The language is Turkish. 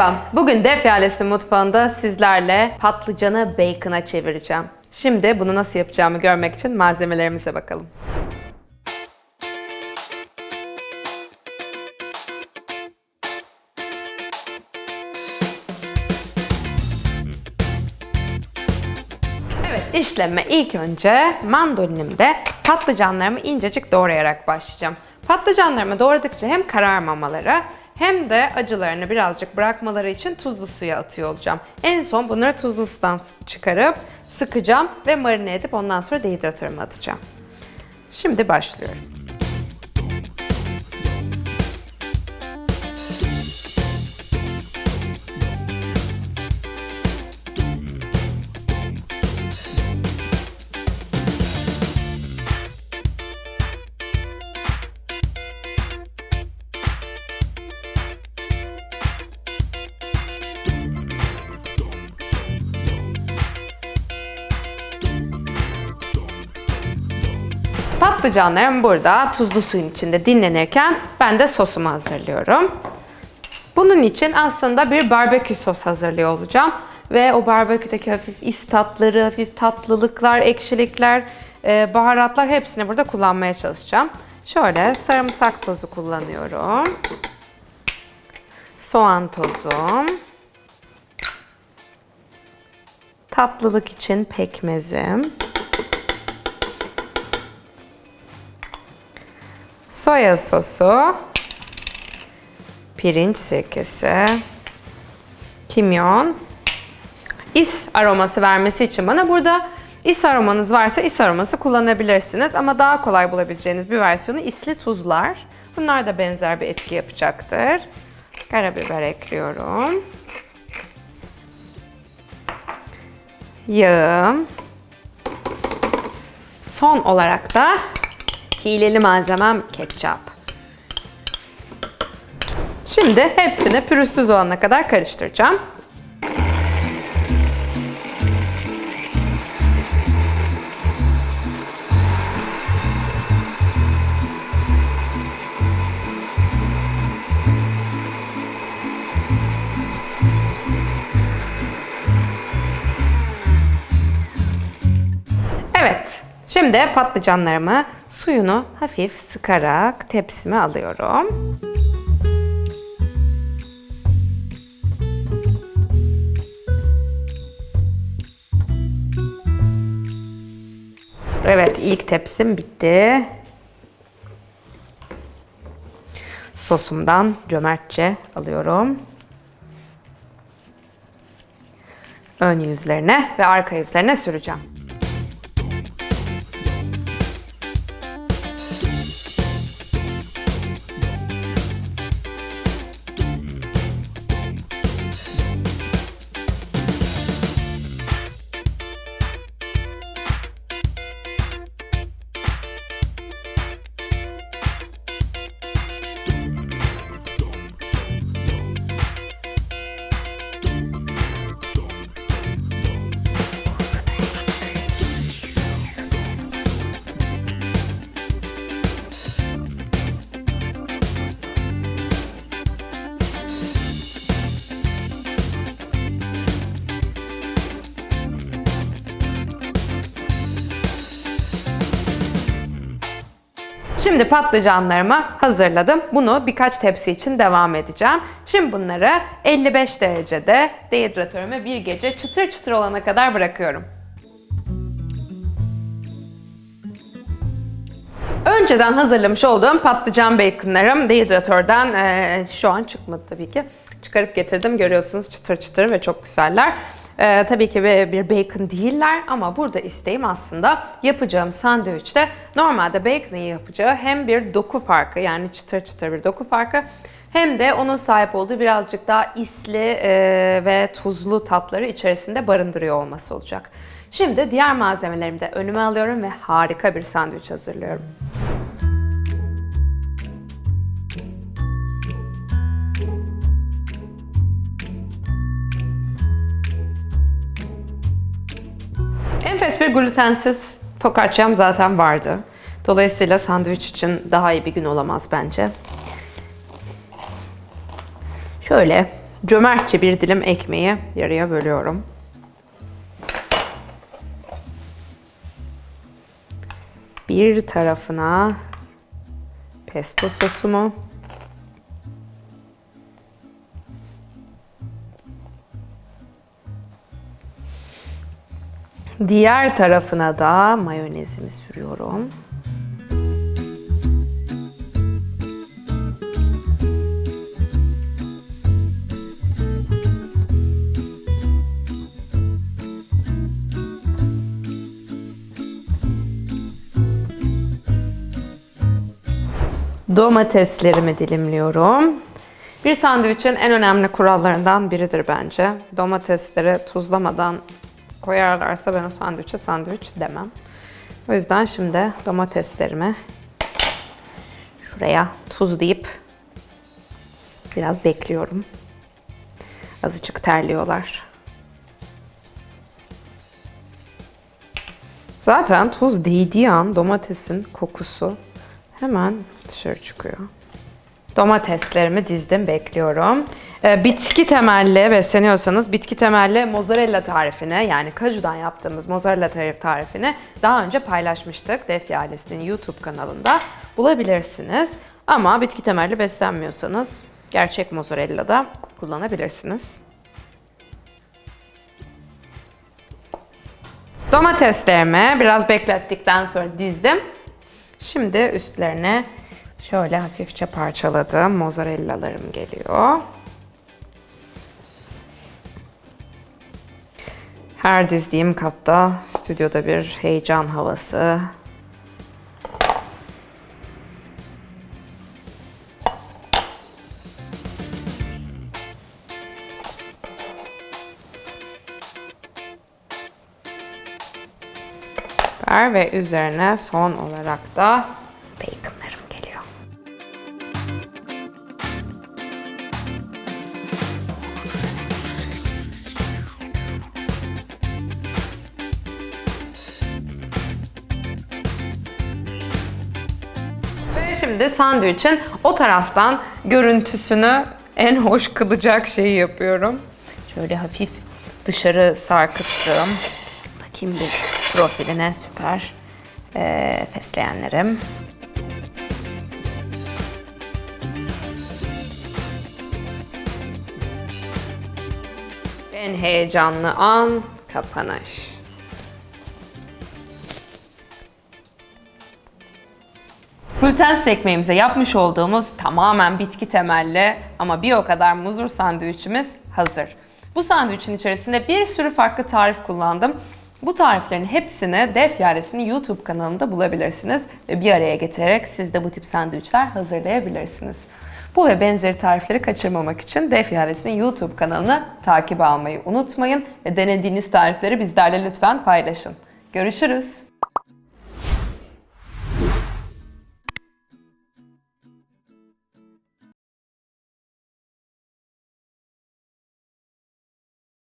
Merhaba. Bugün Def Yalesi mutfağında sizlerle patlıcanı bacon'a çevireceğim. Şimdi bunu nasıl yapacağımı görmek için malzemelerimize bakalım. Evet, işleme ilk önce mandolinimde patlıcanlarımı incecik doğrayarak başlayacağım. Patlıcanlarımı doğradıkça hem kararmamaları hem de acılarını birazcık bırakmaları için tuzlu suya atıyor olacağım. En son bunları tuzlu sudan çıkarıp sıkacağım ve marine edip ondan sonra dehidratörüme atacağım. Şimdi başlıyorum. Patlıcanlarım burada tuzlu suyun içinde dinlenirken ben de sosumu hazırlıyorum. Bunun için aslında bir barbekü sos hazırlıyor olacağım. Ve o barbeküdeki hafif is tatları, hafif tatlılıklar, ekşilikler, e, baharatlar hepsini burada kullanmaya çalışacağım. Şöyle sarımsak tozu kullanıyorum. Soğan tozum. Tatlılık için pekmezim. Soya sosu, pirinç sirkesi, kimyon, is aroması vermesi için bana burada is aromanız varsa is aroması kullanabilirsiniz ama daha kolay bulabileceğiniz bir versiyonu isli tuzlar. Bunlar da benzer bir etki yapacaktır. Karabiber ekliyorum. Yağım. Son olarak da hileli malzemem ketçap. Şimdi hepsini pürüzsüz olana kadar karıştıracağım. Evet, şimdi patlıcanlarımı suyunu hafif sıkarak tepsime alıyorum. Evet, ilk tepsim bitti. Sosumdan cömertçe alıyorum. Ön yüzlerine ve arka yüzlerine süreceğim. Şimdi patlıcanlarımı hazırladım. Bunu birkaç tepsi için devam edeceğim. Şimdi bunları 55 derecede dehidratörüme bir gece çıtır çıtır olana kadar bırakıyorum. Önceden hazırlamış olduğum patlıcan baconlarım dehidratörden eee, şu an çıkmadı tabii ki. Çıkarıp getirdim. Görüyorsunuz çıtır çıtır ve çok güzeller. Eee, tabii ki bir, bacon değiller ama burada isteğim aslında yapacağım sandviçte normalde bacon'ın yapacağı hem bir doku farkı yani çıtır çıtır bir doku farkı hem de onun sahip olduğu birazcık daha isli eee, ve tuzlu tatları içerisinde barındırıyor olması olacak. Şimdi diğer malzemelerimi de önüme alıyorum ve harika bir sandviç hazırlıyorum. Glutensiz focaccia'm zaten vardı. Dolayısıyla sandviç için daha iyi bir gün olamaz bence. Şöyle Cömertçe bir dilim ekmeği yarıya bölüyorum. Bir tarafına pesto sosumu. Diğer tarafına da mayonezimi sürüyorum. Domateslerimi dilimliyorum. Bir sandviçin en önemli kurallarından biridir bence. Domatesleri tuzlamadan koyarlarsa ben o sandviçe sandviç demem. O yüzden şimdi domateslerimi şuraya tuzlayıp biraz bekliyorum. Azıcık terliyorlar. Zaten tuz değdiği an domatesin kokusu hemen dışarı çıkıyor. Domateslerimi dizdim, bekliyorum. Ee, bitki temelli besleniyorsanız bitki temelli mozzarella tarifini yani kajudan yaptığımız mozzarella tarif- tarifini daha önce paylaşmıştık. Defi ailesinin YouTube kanalında bulabilirsiniz. Ama bitki temelli beslenmiyorsanız gerçek mozzarella da kullanabilirsiniz. Domateslerimi biraz beklettikten sonra dizdim. Şimdi üstlerine şöyle hafifçe parçaladığım mozzarellalarım geliyor. Her dizdiğim katta stüdyoda bir heyecan havası. ve üzerine son olarak da Şimdi sandviçin o taraftan görüntüsünü en hoş kılacak şeyi yapıyorum. Şöyle hafif dışarı sarkıttım. Bakayım bir profiline süper ee, fesleğenlerim. En heyecanlı an kapanış. Glutensiz ekmeğimize yapmış olduğumuz tamamen bitki temelli ama bir o kadar muzur sandviçimiz hazır. Bu sandviçin içerisinde bir sürü farklı tarif kullandım. Bu tariflerin hepsini Def Yaresi'nin YouTube kanalında bulabilirsiniz ve bir araya getirerek siz de bu tip sandviçler hazırlayabilirsiniz. Bu ve benzeri tarifleri kaçırmamak için Def Yaresi'nin YouTube kanalını takip almayı unutmayın ve denediğiniz tarifleri bizlerle lütfen paylaşın. Görüşürüz.